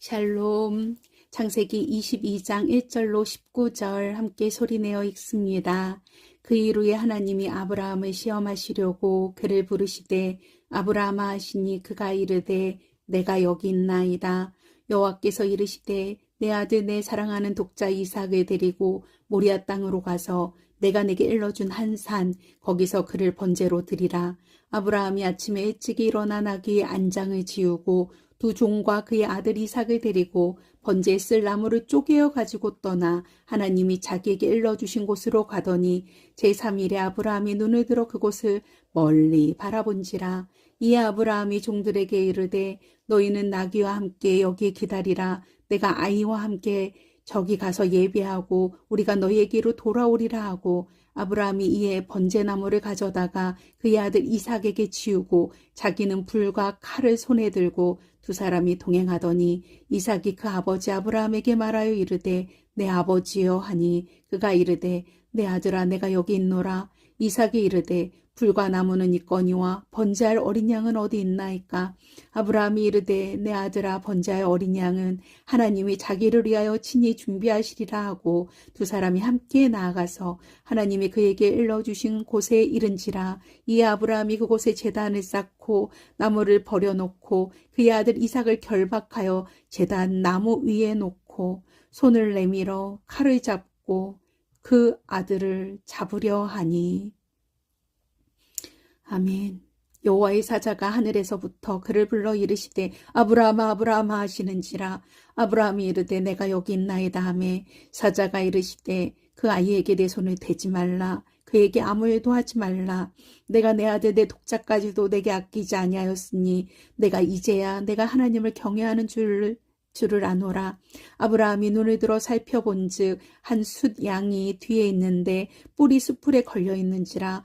샬롬. 창세기 22장 1절로 19절 함께 소리내어 읽습니다. 그 이후에 하나님이 아브라함을 시험하시려고 그를 부르시되 아브라함아 하시니 그가 이르되 내가 여기 있나이다. 여호와께서 이르시되 내 아들 내 사랑하는 독자 이삭을 데리고 모리아 땅으로 가서 내가 내게 일러준 한 산 거기서 그를 번제로 드리라. 아브라함이 아침에 일찍 일어나 나귀의 안장을 지우고 두 종과 그의 아들 이삭을 데리고 번제에 쓸 나무를 쪼개어 가지고 떠나 하나님이 자기에게 일러주신 곳으로 가더니 제3일에 아브라함이 눈을 들어 그곳을 멀리 바라본지라. 이에 아브라함이 종들에게 이르되 너희는 나귀와 함께 여기에 기다리라. 내가 아이와 함께 저기 가서 예배하고 우리가 너희에게로 돌아오리라 하고 아브라함이 이에 번제나무를 가져다가 그의 아들 이삭에게 지우고 자기는 불과 칼을 손에 들고 두 사람이 동행하더니 이삭이 그 아버지 아브라함에게 말하여 이르되 내 아버지여 하니 그가 이르되 내 아들아 내가 여기 있노라. 이삭이 이르되 불과 나무는 있거니와 번제할 어린 양은 어디 있나이까? 아브라함이 이르되 내 아들아 번제할 어린 양은 하나님이 자기를 위하여 친히 준비하시리라 하고 두 사람이 함께 나아가서 하나님이 그에게 일러 주신 곳에 이른지라. 이에 아브라함이 그곳에 제단을 쌓고 나무를 버려 놓고 그의 아들 이삭을 결박하여 제단 나무 위에 놓고 손을 내밀어 칼을 잡고 그 아들을 잡으려 하니. 아멘. 여호와의 사자가 하늘에서부터 그를 불러 이르시되 아브라함아 아브라함아 하시는지라. 아브라함이 이르되 내가 여기 있나이다 하매 사자가 이르시되 그 아이에게 내 손을 대지 말라. 그에게 아무 일도 하지 말라. 내가 내 아들 내 독자까지도 내게 아끼지 아니하였으니 내가 이제야 내가 하나님을 경외하는 줄을 줄을 아노라. 아브라함이 눈을 들어 살펴본즉 한 숫 양이 뒤에 있는데 뿔이 수풀에 걸려 있는지라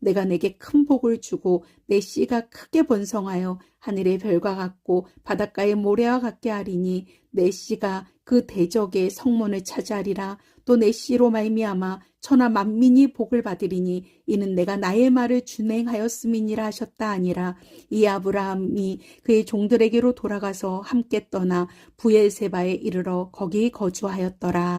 내가 내게 큰 복을 주고 내 씨가 크게 번성하여 하늘의 별과 같고 바닷가의 모래와 같게 하리니 내 씨가 그 대적의 성문을 차지하리라 또 내 씨로 말미암아 천하 만민이 복을 받으리니 이는 내가 나의 말을 준행하였음이니라 하셨다 아니라 이 아브라함이 그의 종들에게로 돌아가서 함께 떠나 부엘세바에 이르러 거기 거주하였더라.